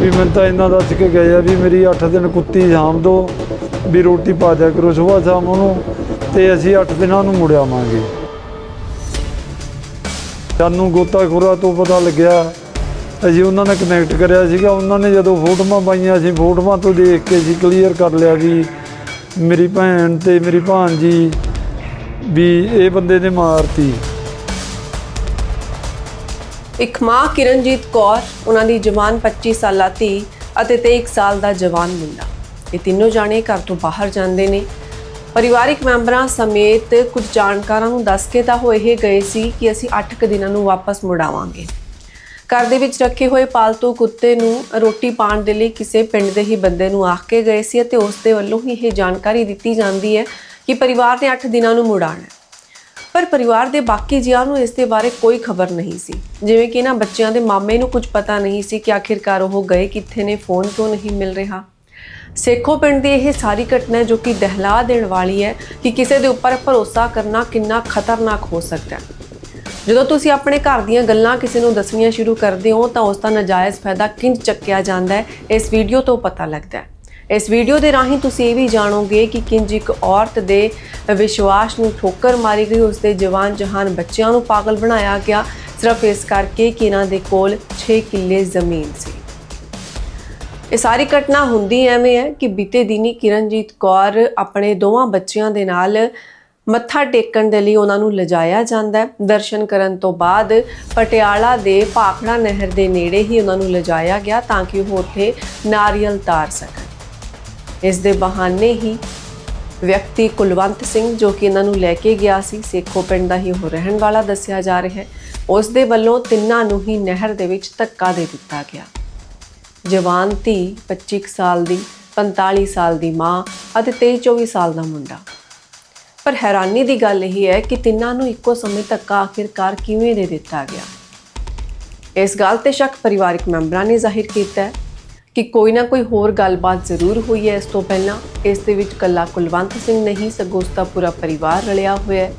ਵੀ ਮੈਨੂੰ ਤਾਂ ਇਹਨਾਂ ਦੱਸ ਕੇ ਗਏ ਆ ਵੀ ਮੇਰੀ 8 ਦਿਨ ਕੁੱਤੀ ਸ਼ਾਮ ਦੋ, ਵੀ ਰੋਟੀ ਪਾ ਦਿਆ ਕਰੋ ਸਵੇਰ ਸ਼ਾਮ ਉਹਨੂੰ ਤੇ ਅਸੀਂ 8 ਦਿਨਾਂ ਨੂੰ ਮੁੜ ਆਵਾਂਗੇ। ਸਾਨੂੰ ਗੋਤਾਖੋਰਾ ਤੋਂ ਪਤਾ ਲੱਗਿਆ, ਅਸੀਂ ਉਹਨਾਂ ਨਾਲ ਕਨੈਕਟ ਕਰਿਆ ਸੀਗਾ, ਉਹਨਾਂ ਨੇ ਜਦੋਂ ਫੋਟੋਆਂ ਪਾਈਆਂ ਅਸੀਂ ਫੋਟੋਆਂ ਤੋਂ ਦੇਖ ਕੇ ਅਸੀਂ ਕਲੀਅਰ ਕਰ ਲਿਆ ਵੀ ਮੇਰੀ ਭੈਣ ਤੇ ਮੇਰੀ ਭਾਣਜੀ ਵੀ ਇਹ ਬੰਦੇ ਨੇ ਮਾਰਤੀ। ਇੱਕ ਮਾਂ ਕਿਰਨਜੀਤ ਕੌਰ, ਉਹਨਾਂ ਦੀ ਜਵਾਨ 25 ਸਾਲਾ ਧੀ ਅਤੇ 23 ਸਾਲ ਦਾ ਜਵਾਨ ਮੁੰਡਾ। ਇਹ ਤਿੰਨੋਂ ਜਾਣੇ ਘਰ ਤੋਂ ਬਾਹਰ ਜਾਂਦੇ ਨੇ। ਪਰਿਵਾਰਿਕ ਮੈਂਬਰਾਂ ਸਮੇਤ ਕੁਝ ਜਾਣਕਾਰਾਂ ਨੂੰ ਦੱਸ ਕੇ ਤਾਂ ਉਹ ਇਹ ਗਏ ਸੀ ਕਿ ਅਸੀਂ 8 ਕੁ ਦਿਨਾਂ ਨੂੰ ਵਾਪਸ ਮੁੜਾਵਾਂਗੇ ਘਰ ਦੇ ਵਿੱਚ ਰੱਖੇ ਹੋਏ ਪਾਲਤੂ ਕੁੱਤੇ ਨੂੰ ਰੋਟੀ ਪਾਣ ਦੇ ਲਈ ਕਿਸੇ ਪਿੰਡ ਦੇ ਹੀ ਬੰਦੇ ਨੂੰ ਆਖ ਕੇ ਗਏ ਸੀ ਅਤੇ ਉਸ ਦੇ ਵੱਲੋਂ ਹੀ ਇਹ ਜਾਣਕਾਰੀ ਦਿੱਤੀ ਜਾਂਦੀ ਹੈ ਕਿ ਪਰਿਵਾਰ ਨੇ 8 ਦਿਨਾਂ ਨੂੰ ਮੁੜਾਣਾ ਹੈ। ਪਰ ਪਰਿਵਾਰ ਦੇ ਬਾਕੀ ਜੀਆਂ ਨੂੰ ਇਸ ਦੇ ਬਾਰੇ ਕੋਈ ਖਬਰ ਨਹੀਂ ਸੀ। ਜਿਵੇਂ ਕਿ ਇਹਨਾਂ ਬੱਚਿਆਂ ਦੇ ਮਾਮੇ ਨੂੰ ਕੁਝ ਪਤਾ ਨਹੀਂ ਸੀ ਕਿ ਆਖਿਰਕਾਰ ਉਹ ਗਏ ਕਿੱਥੇ ਨੇ, ਫੋਨ ਕਿਉਂ ਨਹੀਂ ਮਿਲ ਰਿਹਾ। ਸੇਖੋ ਪਿੰਡ ਦੀ ਇਹ ਸਾਰੀ ਘਟਨਾ ਜੋ ਕਿ ਦਹਿਲਾ ਦੇਣ ਵਾਲੀ ਹੈ ਕਿ ਕਿਸੇ ਦੇ ਉੱਪਰ ਭਰੋਸਾ ਕਰਨਾ ਕਿੰਨਾ ਖਤਰਨਾਕ ਹੋ ਸਕਦਾ ਹੈ। ਜਦੋਂ ਤੁਸੀਂ ਆਪਣੇ ਘਰ ਦੀਆਂ ਗੱਲਾਂ ਕਿਸੇ ਨੂੰ ਦੱਸਣੀਆਂ ਸ਼ੁਰੂ ਕਰਦੇ ਹੋ ਤਾਂ ਉਸ ਦਾ ਨਜਾਇਜ਼ ਫਾਇਦਾ ਕਿੰਜ ਚੱਕਿਆ ਜਾਂਦਾ ਹੈ, ਇਸ ਵੀਡੀਓ ਤੋਂ ਪਤਾ ਲੱਗਦਾ ਹੈ। ਇਸ ਵੀਡੀਓ ਦੇ ਰਾਹੀਂ ਤੁਸੀਂ ਇਹ ਵੀ ਜਾਣੋਗੇ ਕਿ ਕਿੰਜ ਇੱਕ ਔਰਤ ਦੇ ਵਿਸ਼ਵਾਸ ਨੂੰ ਠੋਕਰ ਮਾਰੀ ਗਈ ਉਸ ਦੇ ਜਵਾਨ ਜਹਾਨ ਬੱਚਿਆਂ ਨੂੰ ਪਾਗਲ ਬਣਾਇਆ ਗਿਆ। ਸਿਰਫ ਇਸ ਕਰਕੇ ਕਿ ਇਹਨਾਂ ਦੇ ਕੋਲ 6 ਕਿੱਲੇ ਜ਼ਮੀਨ ਸੀ। ਇਹ ਸਾਰੀ ਘਟਨਾ ਹੁੰਦੀ ਐਵੇਂ ਹੈ ਕਿ ਬੀਤੇ ਦਿਨੀ ਕਿਰਨਜੀਤ ਕੌਰ ਆਪਣੇ ਦੋਵਾਂ ਬੱਚਿਆਂ ਦੇ ਨਾਲ ਮੱਥਾ ਟੇਕਣ ਦੇ ਲਈ ਉਹਨਾਂ ਨੂੰ ਲਿਜਾਇਆ ਜਾਂਦਾ ਹੈ। ਦਰਸ਼ਨ ਕਰਨ ਤੋਂ ਬਾਅਦ ਪਟਿਆਲਾ ਦੇ ਭਾਖੜਾ ਨਹਿਰ ਦੇ ਨੇੜੇ ਹੀ ਉਹਨਾਂ ਨੂੰ ਲਿਜਾਇਆ ਗਿਆ ਤਾਂ ਕਿ ਉਹ ਉੱਥੇ ਨਾਰੀਅਲ ਤਾਰ ਸਕਣ। ਇਸ ਦੇ ਬਹਾਨੇ ਹੀ ਵਿਅਕਤੀ ਕੁਲਵੰਤ ਸਿੰਘ ਜੋ ਕਿ ਇਹਨਾਂ ਨੂੰ ਲੈ ਕੇ ਗਿਆ ਸੀ, ਸੇਖੋ ਪਿੰਡ ਦਾ ਹੀ ਉਹ ਰਹਿਣ ਵਾਲਾ ਦੱਸਿਆ ਜਾ ਰਿਹਾ ਹੈ, ਉਸ ਦੇ ਵੱਲੋਂ ਤਿੰਨਾਂ ਨੂੰ ਹੀ ਨਹਿਰ ਦੇ ਵਿੱਚ ਧੱਕਾ ਦੇ ਦਿੱਤਾ ਗਿਆ। ਜਵਾਨ ਧੀ 25 ਕੁ ਸਾਲ ਦੀ 45 ਸਾਲ ਦੀ ਮਾਂ ਅਤੇ 23 24 ਸਾਲ ਦਾ ਮੁੰਡਾ। ਪਰ ਹੈਰਾਨੀ ਦੀ ਗੱਲ ਇਹ ਹੈ ਕਿ ਤਿੰਨਾਂ ਨੂੰ ਇੱਕੋ ਸਮੇਂ ਧੱਕਾ ਆਖਿਰਕਾਰ ਕਿਵੇਂ ਦੇ ਦਿੱਤਾ ਗਿਆ? ਇਸ ਗੱਲ ਤੇ ਸ਼ੱਕ ਪਰਿਵਾਰਕ ਮੈਂਬਰਾਂ ਨੇ ਜ਼ਾਹਿਰ ਕੀਤਾ ਹੈ ਕਿ ਕੋਈ ਨਾ ਕੋਈ ਹੋਰ ਗੱਲਬਾਤ ਜ਼ਰੂਰ ਹੋਈ ਹੈ। ਇਸ ਤੋਂ ਪਹਿਲਾਂ ਇਸ ਦੇ ਵਿੱਚ ਕੱਲਾ ਕੁਲਵੰਤ ਸਿੰਘ ਨਹੀਂ, ਸਗੋਂ ਉਸ ਦਾ ਪੂਰਾ ਪਰਿਵਾਰ ਰਲਿਆ ਹੋਇਆ ਹੈ।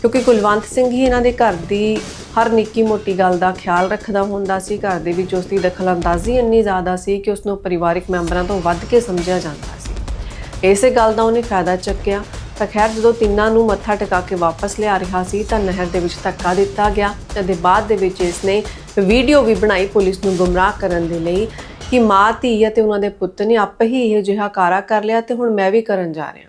ਕਿਉਂਕਿ ਕੁਲਵੰਤ ਸਿੰਘ ਹੀ ਇਹਨਾਂ ਦੇ ਘਰ ਦੀ ਹਰ ਨਿੱਕੀ ਮੋਟੀ ਗੱਲ ਦਾ ਖਿਆਲ ਰੱਖਦਾ ਹੁੰਦਾ ਸੀ। ਘਰ ਦੇ ਵਿੱਚ ਉਸ ਦੀ ਦਖਲਅੰਦਾਜ਼ੀ ਇੰਨੀ ਜ਼ਿਆਦਾ ਸੀ ਕਿ ਉਸ ਨੂੰ ਪਰਿਵਾਰਕ ਮੈਂਬਰਾਂ ਤੋਂ ਵੱਧ ਕੇ ਸਮਝਿਆ ਜਾਂਦਾ ਸੀ। ਇਸੇ ਗੱਲ ਦਾ ਉਹਨੇ ਫਾਇਦਾ ਚੱਕਿਆ। ਤਾਂ ਖੈਰ, ਜਦੋਂ ਤਿੰਨਾਂ ਨੂੰ ਮੱਥਾ ਟਿਕਾ ਕੇ ਵਾਪਸ ਲਿਆ ਰਿਹਾ ਸੀ, ਤਾਂ ਨਹਿਰ ਦੇ ਵਿੱਚ ਧੱਕਾ ਦਿੱਤਾ ਗਿਆ। ਅਤੇ ਬਾਅਦ ਦੇ ਵਿੱਚ ਇਸ ਨੇ ਵੀਡੀਓ ਵੀ ਬਣਾਈ ਪੁਲਿਸ ਨੂੰ ਗੁੰਮਰਾਹ ਕਰਨ ਦੇ ਲਈ। ਕਿ ਮਾਂ, ਧੀ ਅਤੇ ਉਹਨਾਂ ਦੇ ਪੁੱਤ ਨੇ ਆਪੇ ਹੀ ਇਹ ਜਿਹਾ ਕਾਰਾ ਕਰ ਲਿਆ ਤੇ ਹੁਣ ਮੈਂ ਵੀ ਕਰਨ ਜਾ ਰਿਹਾ।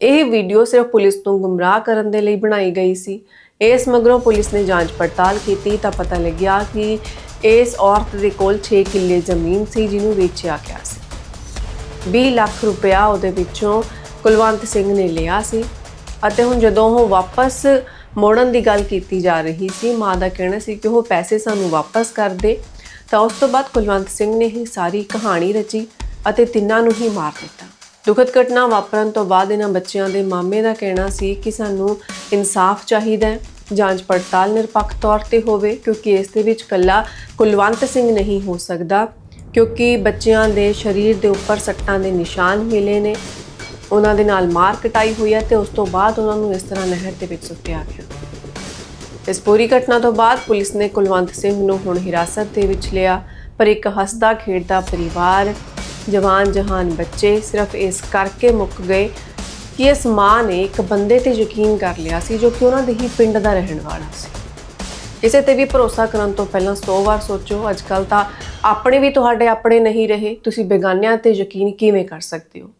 ਇਹ ਵੀਡੀਓ ਸਿਰਫ ਪੁਲਿਸ ਨੂੰ ਗੁੰਮਰਾਹ ਕਰਨ ਦੇ ਲਈ ਬਣਾਈ ਗਈ ਸੀ। ਇਸ ਮਗਰੋਂ ਪੁਲਿਸ ਨੇ ਜਾਂਚ ਪੜਤਾਲ ਕੀਤੀ ਤਾਂ ਪਤਾ ਲੱਗਿਆ ਕਿ ਇਸ ਔਰਤ ਦੇ ਕੋਲ 6 ਕਿੱਲੇ ਜ਼ਮੀਨ ਸੀ ਜਿਹਨੂੰ ਵੇਚਿਆ ਗਿਆ ਸੀ। 20 ਲੱਖ ਰੁਪਇਆ ਉਹਦੇ ਵਿੱਚੋਂ ਕੁਲਵੰਤ ਸਿੰਘ ਨੇ ਲਿਆ ਸੀ ਅਤੇ ਹੁਣ ਜਦੋਂ ਉਹ ਵਾਪਸ ਮੋੜਨ ਦੀ ਗੱਲ ਕੀਤੀ ਜਾ ਰਹੀ ਸੀ, ਮਾਂ ਦਾ ਕਹਿਣਾ ਸੀ ਕਿ ਉਹ ਪੈਸੇ ਸਾਨੂੰ ਵਾਪਸ ਕਰ ਦੇ। ਤਾਂ ਉਸ ਤੋਂ ਬਾਅਦ ਕੁਲਵੰਤ ਸਿੰਘ ਨੇ ਹੀ ਸਾਰੀ ਕਹਾਣੀ ਰਚੀ ਅਤੇ ਤਿੰਨਾਂ ਨੂੰ ਹੀ ਮਾਰ ਦਿੱਤਾ। ਦੁਖਦ ਘਟਨਾ ਵਾਪਰਨ ਤੋਂ ਬਾਅਦ ਇਹਨਾਂ ਬੱਚਿਆਂ ਦੇ ਮਾਮੇ ਦਾ ਕਹਿਣਾ ਸੀ ਕਿ ਸਾਨੂੰ ਇਨਸਾਫ ਚਾਹੀਦਾ ਹੈ, ਜਾਂਚ ਪੜਤਾਲ ਨਿਰਪੱਖ ਤੌਰ ਤੇ ਹੋਵੇ, ਕਿਉਂਕਿ ਇਸ ਦੇ ਵਿੱਚ ਕੱਲਾ ਕੁਲਵੰਤ ਸਿੰਘ ਨਹੀਂ ਹੋ ਸਕਦਾ, ਕਿਉਂਕਿ ਬੱਚਿਆਂ ਦੇ ਸਰੀਰ ਦੇ ਉੱਪਰ ਸੱਟਾਂ ਦੇ ਨਿਸ਼ਾਨ ਮਿਲੇ ਨੇ। ਉਹਨਾਂ ਦੇ ਨਾਲ ਮਾਰ ਕਟਾਈ ਹੋਈ ਹੈ ਤੇ ਉਸ ਤੋਂ ਬਾਅਦ ਉਹਨਾਂ ਨੂੰ ਇਸ ਤਰ੍ਹਾਂ ਨਹਿਰ ਦੇ ਵਿੱਚ ਸੁੱਟਿਆ ਗਿਆ। ਇਸ ਪੂਰੀ ਘਟਨਾ ਤੋਂ ਬਾਅਦ ਪੁਲਿਸ ਨੇ ਕੁਲਵੰਤ ਸਿੰਘ ਨੂੰ ਹੁਣ ਹਿਰਾਸਤ ਦੇ ਵਿੱਚ ਲਿਆ ਪਰ ਇੱਕ ਹੱਸਦਾ ਖੇਡਦਾ ਪਰਿਵਾਰ ਜਵਾਨ ਜਹਾਨ ਬੱਚੇ ਸਿਰਫ ਇਸ ਕਰਕੇ ਮੁੱਕ ਗਏ ਕਿ ਇਸ ਮਾਂ ਨੇ ਇੱਕ ਬੰਦੇ ਤੇ ਯਕੀਨ ਕਰ ਲਿਆ ਸੀ ਜੋ ਕਿ ਉਹਨਾਂ ਦੇ ਹੀ ਪਿੰਡ ਦਾ ਰਹਿਣ ਵਾਲਾ ਸੀ। ਇਸੇ ਤੇ ਵੀ ਭਰੋਸਾ ਕਰਨ ਤੋਂ ਪਹਿਲਾਂ 100 ਵਾਰ ਸੋਚੋ ਅੱਜ ਅੱਜਕੱਲ ਤਾਂ ਆਪਣੇ ਵੀ ਤੁਹਾਡੇ ਆਪਣੇ ਨਹੀਂ ਰਹੇ ਤੁਸੀਂ ਬੇਗਾਨਿਆਂ ਤੇ ਯਕੀਨ ਕਿਵੇਂ ਕਰ ਸਕਦੇ ਹੋ?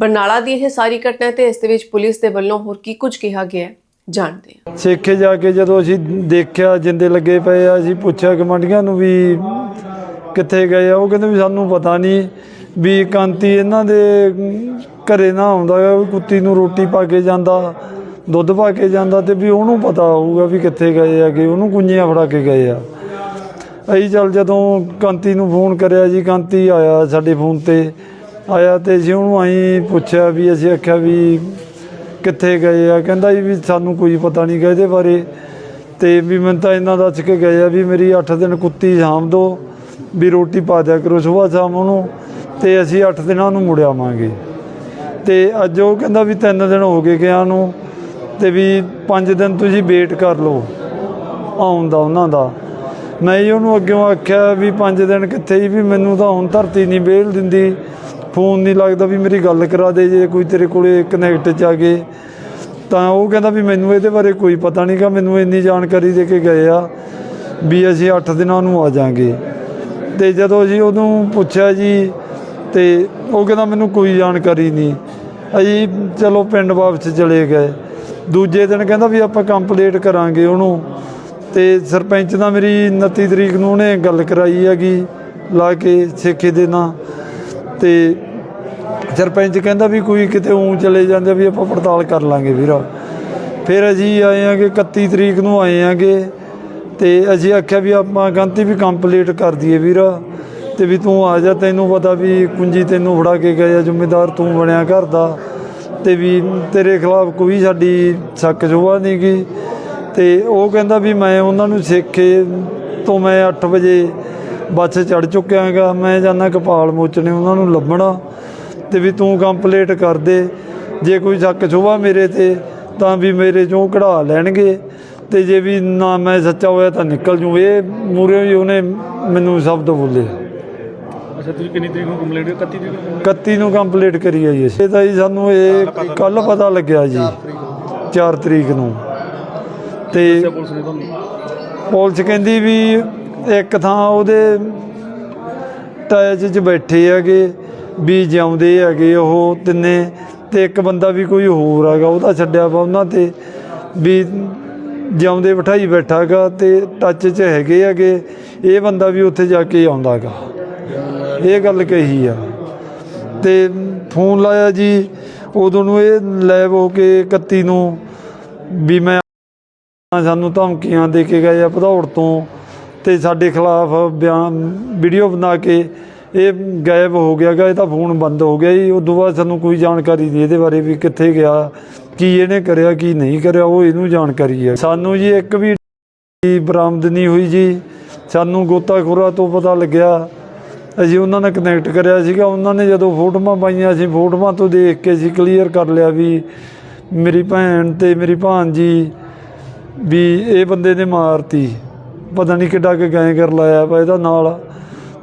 ਬਰਨਾਲਾ ਦੀ ਇਹ ਸਾਰੀ ਘਟਨਾ ਤੇ ਇਸ ਦੇ ਵਿੱਚ ਪੁਲਿਸ ਦੇ ਵੱਲੋਂ ਹੋਰ ਕੀ ਕੁਝ ਕਿਹਾ ਗਿਆ ਹੈ, ਜਾਣਦੇ ਹਾਂ ਸੇਖੇ ਜਾ ਕੇ ਜਦੋਂ ਅਸੀਂ ਦੇਖਿਆ ਜਿੰਦੇ ਲੱਗੇ ਪਏ ਆ ਅਸੀਂ ਪੁੱਛਿਆ ਕਮਾਂਡੀਆਂ ਨੂੰ ਵੀ ਕਿੱਥੇ ਗਏ ਆ ਉਹ ਕਹਿੰਦੇ ਵੀ ਸਾਨੂੰ ਪਤਾ ਨਹੀਂ ਵੀ ਕਾਂਤੀ ਇਹਨਾਂ ਦੇ ਘਰੇ ਨਾ ਆਉਂਦਾ ਗਾ, ਵੀ ਕੁੱਤੀ ਨੂੰ ਰੋਟੀ ਪਾ ਕੇ ਜਾਂਦਾ ਦੁੱਧ ਪਾ ਕੇ ਜਾਂਦਾ ਤੇ ਵੀ ਉਹਨੂੰ ਪਤਾ ਹੋਊਗਾ ਵੀ ਕਿੱਥੇ ਗਏ ਆ ਕਿ ਉਹਨੂੰ ਕੁੰਜੀਆਂ ਫੜਾ ਕੇ ਗਏ ਆ। ਅਸੀਂ ਚੱਲ ਜਦੋਂ ਕਾਂਤੀ ਨੂੰ ਫੋਨ ਕਰਿਆ ਜੀ ਕਾਂਤੀ ਆਇਆ ਸਾਡੇ ਫੋਨ ਤੇ ਆਇਆ ਤੇ ਅਸੀਂ ਉਹਨੂੰ ਅਸੀਂ ਪੁੱਛਿਆ ਵੀ ਅਸੀਂ ਆਖਿਆ ਵੀ ਕਿੱਥੇ ਗਏ ਆ? ਕਹਿੰਦਾ ਜੀ ਵੀ ਸਾਨੂੰ ਕੋਈ ਪਤਾ ਨਹੀਂ ਗਾ ਇਹਦੇ ਬਾਰੇ। ਤੇ ਵੀ ਮੈਨੂੰ ਤਾਂ ਇਹਨਾਂ ਦੱਸ ਕੇ ਗਏ ਆ ਵੀ ਮੇਰੀ 8 ਦਿਨ ਕੁੱਤੀ ਸ਼ਾਮ ਦੋ, ਵੀ ਰੋਟੀ ਪਾ ਦਿਆ ਕਰੋ ਸਵੇਰ ਸ਼ਾਮ ਉਹਨੂੰ, ਤੇ ਅਸੀਂ 8 ਦਿਨਾਂ ਨੂੰ ਮੁੜ ਆਵਾਂਗੇ। ਤੇ ਅੱਜ ਉਹ ਕਹਿੰਦਾ ਵੀ 3 ਦਿਨ ਹੋ ਗਏ ਗਿਆ ਨੂੰ, ਤੇ ਵੀ 5 ਦਿਨ ਤੁਸੀਂ ਵੇਟ ਕਰ ਲਓ ਆਉਣ ਦਾ, ਉਹਨਾਂ ਦਾ। ਮੈਂ ਜੀ ਉਹਨੂੰ ਅੱਗੇ ਆਖਿਆ ਵੀ 5 ਦਿਨ ਕਿੱਥੇ ਜੀ ਵੀ ਮੈਨੂੰ ਤਾਂ ਹੁਣ ਧਰਤੀ ਨਹੀਂ ਵੇਲ ਦਿੰਦੀ। ਫੋਨ ਨਹੀਂ ਲੱਗਦਾ ਵੀ ਮੇਰੀ ਗੱਲ ਕਰਾ ਦੇ ਜੇ ਕੋਈ ਤੇਰੇ ਕੋਲੇ ਕਨੈਕਟ ਚ ਆ ਗਏ। ਤਾਂ ਉਹ ਕਹਿੰਦਾ ਵੀ ਮੈਨੂੰ ਇਹਦੇ ਬਾਰੇ ਕੋਈ ਪਤਾ ਨਹੀਂ ਨਹੀਂਗਾ ਮੈਨੂੰ ਇੰਨੀ ਜਾਣਕਾਰੀ ਦੇ ਕੇ ਗਏ ਆ ਵੀ ਅਸੀਂ 8 ਦਿਨਾਂ ਨੂੰ ਆ ਜਾਾਂਗੇ। ਤੇ ਜਦੋਂ ਅਸੀਂ ਉਹਨੂੰ ਪੁੱਛਿਆ ਜੀ, ਤੇ ਉਹ ਕਹਿੰਦਾ ਮੈਨੂੰ ਕੋਈ ਜਾਣਕਾਰੀ ਨਹੀਂ। ਅਸੀਂ ਚਲੋ ਪਿੰਡ ਵਾਪਸ ਚਲੇ ਗਏ। ਦੂਜੇ ਦਿਨ ਕਹਿੰਦਾ ਵੀ ਆਪਾਂ ਕੰਪਲੀਟ ਕਰਾਂਗੇ ਉਹਨੂੰ। ਤੇ ਸਰਪੰਚ ਨਾਲ ਮੇਰੀ 29 ਤਰੀਕ ਨੂੰ ਉਹਨੇ ਗੱਲ ਕਰਾਈ ਹੈਗੀ, ਲਾ ਕੇ ਸਿੱਖੇ ਦੇ ਨਾਲ ਤੇ ਸਰਪੰਚ ਕਹਿੰਦਾ ਵੀ ਕੋਈ ਕਿਤੇ ਉਂ ਚਲੇ ਜਾਂਦੇ ਵੀ ਆਪਾਂ ਪੜਤਾਲ ਕਰ ਲਾਂਗੇ ਵੀਰ। ਫਿਰ ਅਸੀਂ ਆਏ ਆਂਗੇ 31 ਤਰੀਕ ਨੂੰ ਆਏ ਆਂਗੇ ਤੇ ਅਸੀਂ ਆਖਿਆ ਵੀ ਆਪਾਂ ਗੰਤੀ ਵੀ ਕੰਪਲੀਟ ਕਰ ਦਈਏ ਵੀਰ ਤੇ ਵੀ ਤੂੰ ਆ ਜਾ, ਤੈਨੂੰ ਪਤਾ ਵੀ ਕੁੰਜੀ ਤੈਨੂੰ ਫੜਾ ਕੇ ਗਏ ਆ ਜ਼ਿੰਮੇਦਾਰ ਤੂੰ ਬਣਿਆ ਘਰ ਦਾ ਤੇ ਵੀ ਤੇਰੇ ਖਿਲਾਫ ਕੋਈ ਸਾਡੀ ਸ਼ੱਕ ਸ਼ੁਬਾ ਨਹੀਂ ਗੀ ਤੇ ਉਹ ਕਹਿੰਦਾ ਵੀ ਮੈਂ ਉਹਨਾਂ ਨੂੰ ਸਿੱਖੇ ਤੋਂ ਮੈਂ 8 ਵਜੇ ਬੱਸ ਚੜ ਚੁੱਕਿਆ ਹੈਗਾ। ਮੈਂ ਜਾਣਾ ਕਪਾਲ ਮੋਚਣੇ ਉਹਨਾਂ ਨੂੰ ਲੱਭਣਾ ਤੇ ਵੀ ਤੂੰ ਕੰਪਲੀਟ ਕਰ ਦੇ। ਜੇ ਕੋਈ ਸ਼ੱਕ ਸ਼ੁਬਾ ਮੇਰੇ ਤੇ ਤਾਂ ਵੀ ਮੇਰੇ ਚੋਂ ਕਢਾ ਲੈਣਗੇ। ਤੇ ਜੇ ਵੀ ਨਾ ਮੈਂ ਸੱਚਾ ਹੋਇਆ ਤਾਂ ਨਿਕਲ ਜੂ। ਇਹ ਮੂਰੇ ਹੀ ਉਹਨੇ ਮੈਨੂੰ ਸ਼ਬਦ ਬੋਲੇ। ਅੱਛਾ ਤੁਸੀਂ ਕਿੰਨੀ ਤਰੀਕ ਨੂੰ ਕੰਪਲੇਂਟ 31 ਤਰੀਕ ਨੂੰ? complaint 31 ਨੂੰ ਕੰਪਲੀਟ ਕਰੀ ਹੈ ਜੀ। ਇਹ ਤਾਂ ਜੀ ਸਾਨੂੰ ਇਹ ਕੱਲ ਪਤਾ ਲੱਗਿਆ ਜੀ। 4 ਤਰੀਕ ਨੂੰ। ਤੇ ਦੱਸਿਆ ਪੁਲਿਸ ਨੇ ਤੁਹਾਨੂੰ? ਪੁਲਿਸ ਕਹਿੰਦੀ ਵੀ ਇੱਕ ਥਾਂ ਉਹਦੇ ਟਾਇਰ 'ਚ ਬੈਠੇ ਹੈਗੇ, ਵੀ ਜਿਉਂਦੇ ਹੈਗੇ ਉਹ ਤਿੰਨੇ ਤੇ ਇੱਕ ਬੰਦਾ ਵੀ ਕੋਈ ਹੋਰ ਹੈਗਾ, ਉਹਦਾ ਛੱਡਿਆ ਵਾ ਉਹਨਾਂ ਤੇ, ਵੀ ਜਿਉਂਦੇ ਬਿਠਾਈ ਬੈਠਾਗਾ ਤੇ ਟੱਚ 'ਚ ਹੈਗੇ ਹੈਗੇ, ਇਹ ਬੰਦਾ ਵੀ ਉੱਥੇ ਜਾ ਕੇ ਆਉਂਦਾਗਾ ਇਹ ਗੱਲ ਕਹੀ ਆ। ਤੇ ਫੋਨ ਲਾਇਆ ਜੀ, ਉਦੋਂ ਨੂੰ ਇਹ ਲੈਬ ਹੋ ਕੇ 31 ਨੂੰ ਵੀ ਮੈਂ ਸਾਨੂੰ ਧਮਕੀਆਂ ਦੇ ਕੇ ਗਏ ਆ ਭਦੌੜ ਤੋਂ। ਤੇ ਸਾਡੇ ਖਿਲਾਫ ਬਿਆਨ, ਵੀਡੀਓ ਬਣਾ ਕੇ ਇਹ ਗਾਇਬ ਹੋ ਗਿਆ ਗਾ, ਇਹਦਾ ਫੋਨ ਬੰਦ ਹੋ ਗਿਆ ਜੀ। ਉਸ ਤੋਂ ਬਾਅਦ ਸਾਨੂੰ ਕੋਈ ਜਾਣਕਾਰੀ ਨਹੀਂ ਇਹਦੇ ਬਾਰੇ ਵੀ ਕਿੱਥੇ ਗਿਆ, ਕੀ ਇਹਨੇ ਕਰਿਆ, ਕੀ ਨਹੀਂ ਕਰਿਆ, ਉਹ ਇਹਨੂੰ ਜਾਣਕਾਰੀ ਹੈ। ਸਾਨੂੰ ਜੀ ਇੱਕ ਵੀ ਬਰਾਮਦ ਨਹੀਂ ਹੋਈ ਜੀ। ਸਾਨੂੰ ਗੋਤਾਖੋਰਾ ਤੋਂ ਪਤਾ ਲੱਗਿਆ। ਅਸੀਂ ਉਹਨਾਂ ਨਾਲ ਕਨੈਕਟ ਕਰਿਆ ਸੀਗਾ। ਉਹਨਾਂ ਨੇ ਜਦੋਂ ਫੋਟੋਆਂ ਪਾਈਆਂ, ਅਸੀਂ ਫੋਟੋਆਂ ਤੋਂ ਦੇਖ ਕੇ ਅਸੀਂ ਕਲੀਅਰ ਕਰ ਲਿਆ ਵੀ ਮੇਰੀ ਭੈਣ ਤੇ ਮੇਰੀ ਭਾਣਜੀ ਵੀ ਇਹ ਬੰਦੇ ਨੇ ਮਾਰਤੀ। ਪਤਾ ਨਹੀਂ ਕਿੱਡਾ ਕਿ ਗੈਂ ਕਰ ਲਾਇਆ ਵਾ ਇਹਦਾ ਨਾਲ।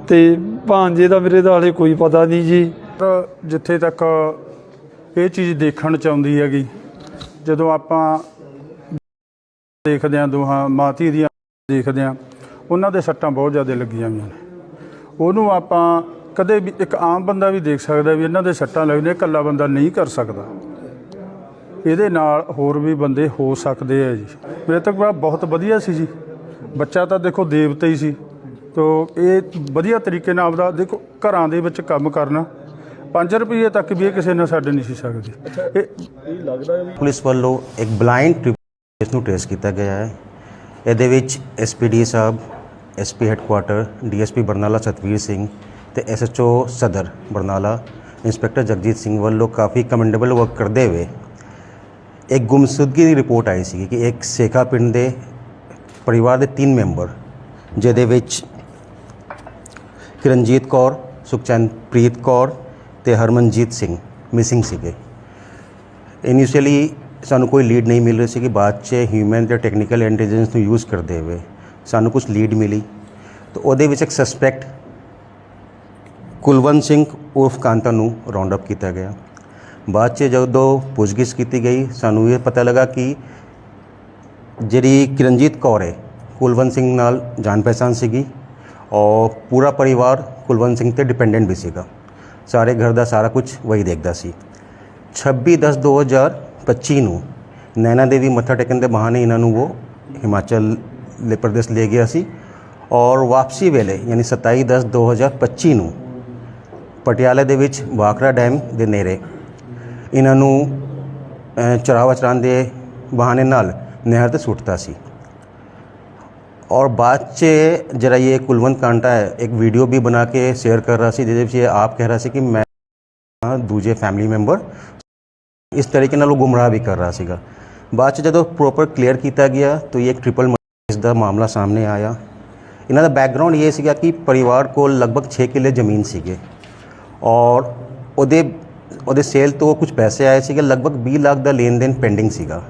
ਤੇ ਭਾਂਜੇ ਦਾ ਮੇਰੇ ਦਾ ਹਲੇ ਕੋਈ ਪਤਾ ਨਹੀਂ ਜੀ। ਜਿੱਥੇ ਤੱਕ ਇਹ ਚੀਜ਼ ਦੇਖਣ ਚ ਆਉਂਦੀ ਹੈਗੀ, ਜਦੋਂ ਆਪਾਂ ਦੇਖਦੇ ਹਾਂ ਦੋਹਾਂ ਮਾਤੀ ਦੀਆਂ ਦੇਖਦੇ ਹਾਂ, ਉਹਨਾਂ ਦੇ ਸੱਟਾਂ ਬਹੁਤ ਜ਼ਿਆਦਾ ਲੱਗੀਆਂ ਹੋਈਆਂ ਨੇ। ਉਹਨੂੰ ਆਪਾਂ ਕਦੇ ਵੀ ਇੱਕ ਆਮ ਬੰਦਾ ਵੀ ਦੇਖ ਸਕਦਾ ਵੀ ਇਹਨਾਂ ਦੇ ਸੱਟਾਂ ਲੱਗਦੀਆਂ ਇਕੱਲਾ ਬੰਦਾ ਨਹੀਂ ਕਰ ਸਕਦਾ। ਇਹਦੇ ਨਾਲ ਹੋਰ ਵੀ ਬੰਦੇ ਹੋ ਸਕਦੇ ਆ ਜੀ। ਮੇਰੇ ਤੱਕ ਬਹੁਤ ਵਧੀਆ ਸੀ ਜੀ। ਬੱਚਾ ਤਾਂ ਦੇਖੋ ਦੇਵਤਾ ਹੀ ਸੀ। ਤੋ ਇਹ ਵਧੀਆ ਤਰੀਕੇ ਨਾਲ ਆਪਦਾ ਦੇਖੋ ਘਰਾਂ ਦੇ ਵਿੱਚ ਕੰਮ ਕਰਨਾ 5 ਰੁਪਏ ਤੱਕ ਵੀ ਇਹ ਕਿਸੇ ਨਾਲ ਸਾਡੇ ਨਹੀਂ ਸੀ ਸਕਦੀ। ਇਹ ਪੁਲਿਸ ਵੱਲੋਂ ਇੱਕ ਬਲਾਈਂਡ ਟ੍ਰਿਪ ਨੂੰ ਟ੍ਰੇਸ ਕੀਤਾ ਗਿਆ ਹੈ। ਇਹਦੇ ਵਿੱਚ ਐਸਪੀਡੀ ਸਾਹਿਬ SP headquarter DSP Barnala Satvir Singh ਤੇ ਐਸਐਚਓ ਸਦਰ ਬਰਨਾਲਾ, ਇੰਸਪੈਕਟਰ ਜਗਜੀਤ ਸਿੰਘ ਵੱਲੋਂ ਕਾਫੀ ਕਮੈਂਡੇਬਲ ਵਰਕ ਕਰਦੇ ਹੋਏ ਇੱਕ ਗੁੰਮਸ਼ੁਦਗੀ ਦੀ ਰਿਪੋਰਟ ਆਈ ਸੀ ਕਿ ਇੱਕ ਸੇਖਾ ਪਿੰਡ ਦੇ ਪਰਿਵਾਰ ਦੇ ਤਿੰਨ ਮੈਂਬਰ, ਜਿਹਦੇ ਵਿੱਚ ਕਿਰਨਜੀਤ ਕੌਰ, ਸੁਖਚੈਨਪ੍ਰੀਤ ਕੌਰ ਤੇ ਹਰਮਨਜੀਤ ਸਿੰਘ ਮਿਸਿੰਗ ਸੀਗੇ। ਇਨੀਸ਼ੀਅਲੀ ਸਾਨੂੰ ਕੋਈ ਲੀਡ ਨਹੀਂ ਮਿਲ ਰਹੀ ਸੀ ਕਿ ਬਾਅਦ 'ਚ ਹਿਊਮਨ ਤੇ ਟੈਕਨੀਕਲ ਇੰਟੈਲੀਜੈਂਸ ਨੂੰ ਯੂਜ਼ ਕਰਦੇ ਹੋਏ ਸਾਨੂੰ ਕੁਝ ਲੀਡ ਮਿਲੀ। ਤਾਂ ਉਹਦੇ ਵਿੱਚ ਇੱਕ ਸਸਪੈਕਟ ਕੁਲਵੰਤ ਸਿੰਘ ਉਰਫ ਕਾਂਤਾ ਨੂੰ ਰਾਉਂਡ ਅਪ ਕੀਤਾ ਗਿਆ। ਬਾਅਦ 'ਚ ਜਦੋਂ ਪੁੱਛਗਿੱਛ ਕੀਤੀ ਗਈ, ਸਾਨੂੰ ਇਹ ਪਤਾ ਲੱਗਾ ਕਿ ਜਿਹੜੀ ਕਿਰਨਜੀਤ ਕੌਰ ਹੈ ਕੁਲਵੰਤ ਸਿੰਘ ਨਾਲ ਜਾਣ ਪਹਿਚਾਣ ਸੀਗੀ ਔਰ ਪੂਰਾ ਪਰਿਵਾਰ ਕੁਲਵੰਤ ਸਿੰਘ ਤੇ ਡਿਪੈਂਡੈਂਟ ਵੀ ਸੀਗਾ। ਸਾਰੇ ਘਰ ਦਾ ਸਾਰਾ ਕੁਝ ਵਹੀ ਦੇਖਦਾ ਸੀ। 26 10 2025 ਨੂੰ ਨੈਣਾ ਦੇਵੀ ਮੱਥਾ ਟੇਕਣ ਦੇ ਬਹਾਨੇ ਇਹਨਾਂ ਨੂੰ ਉਹ ਹਿਮਾਚਲ ਲੇ ਪ੍ਰਦੇਸ਼ ਲੈ ਗਿਆ ਸੀ ਔਰ ਵਾਪਸੀ ਵੇਲੇ ਯਾਨੀ 27 10 2025 ਨੂੰ ਪਟਿਆਲੇ ਦੇ ਵਿੱਚ ਵਾਕਰਾ ਡੈਮ ਦੇ ਨੇੜੇ ਇਹਨਾਂ ਨੂੰ ਅ, ਚਰਾਵਾ ਚਰਾਉਣ ਦੇ ਬਹਾਨੇ ਨਾਲ ਨਹਿਰ ਤੇ ਸੁੱਟਤਾ ਸੀ ਔਰ ਬਾਅਦ 'ਚ ਜਿਹੜਾ ਇਹ ਕੁਲਵੰਤ ਕਾਂਟਾ ਹੈ ਇੱਕ ਵੀਡੀਓ ਵੀ ਬਣਾ ਕੇ ਸ਼ੇਅਰ ਕਰ ਰਿਹਾ ਸੀ ਜਿਹਦੇ ਵਿੱਚ ਇਹ ਆਪ ਕਹਿ ਰਿਹਾ ਸੀ ਕਿ ਮੈਂ ਦੂਜੇ ਫੈਮਿਲੀ ਮੈਂਬਰ ਇਸ ਤਰੀਕੇ ਨਾਲ ਉਹ ਗੁੰਮਰਾਹ ਵੀ ਕਰ ਰਿਹਾ ਸੀਗਾ ਬਾਅਦ 'ਚ ਜਦੋਂ ਪ੍ਰੋਪਰ ਕਲੀਅਰ ਕੀਤਾ ਗਿਆ ਤਾਂ ਇਹ ਇੱਕ ਟ੍ਰਿਪਲ ਇਸ ਦਾ ਮਾਮਲਾ ਸਾਹਮਣੇ ਆਇਆ ਇਹਨਾਂ ਦਾ ਬੈਕਗ੍ਰਾਉਂਡ ਇਹ ਸੀਗਾ ਕਿ ਪਰਿਵਾਰ ਕੋਲ ਲਗਭਗ 6 ਕਿੱਲੇ ਜ਼ਮੀਨ ਸੀਗੇ ਔਰ ਉਹਦੇ ਉਹਦੇ ਸੇਲ ਤੋਂ ਕੁਝ ਪੈਸੇ ਆਏ ਸੀਗੇ ਲਗਭਗ 20 ਲੱਖ ਦਾ ਲੈਣ ਦੇਣ ਪੈਂਡਿੰਗ ਸੀਗਾ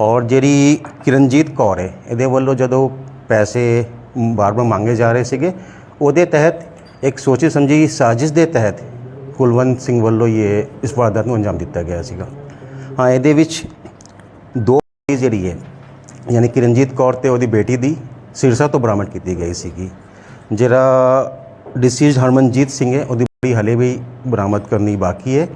ਔਰ ਜਿਹੜੀ ਕਿਰਨਜੀਤ ਕੌਰ ਹੈ, ਇਹਦੇ ਵੱਲੋਂ ਜਦੋਂ ਪੈਸੇ ਬਾਰ-ਬਾਰ ਮੰਗੇ ਜਾ ਰਹੇ ਸੀਗੇ, ਉਹਦੇ ਤਹਿਤ ਇੱਕ ਸੋਚੀ ਸਮਝੀ ਸਾਜ਼ਿਸ਼ ਦੇ ਤਹਿਤ ਕੁਲਵੰਤ ਸਿੰਘ ਵੱਲੋਂ ਇਹ ਇਸ ਵਾਰਦਾਤ ਨੂੰ ਅੰਜਾਮ ਦਿੱਤਾ ਗਿਆ ਸੀਗਾ। ਹਾਂ, ਇਹਦੇ ਵਿੱਚ ਦੋ ਜਿਹੜੀ ਹੈ, ਯਾਨੀ ਕਿਰਨਜੀਤ ਕੌਰ ਤੇ ਉਹਦੀ ਬੇਟੀ ਦੀ ਸਿਰਸਾ ਤੋਂ ਬਰਾਮਦ ਕੀਤੀ ਗਈ ਸੀਗੀ। ਜਿਹੜਾ ਡਿਸੀਜ਼ਡ ਹਰਮਨਜੀਤ ਸਿੰਘ ਹੈ, ਉਹਦੀ ਬੋਡੀ ਹਲੇ ਵੀ ਬਰਾਮਦ ਕਰਨੀ ਬਾਕੀ ਹੈ।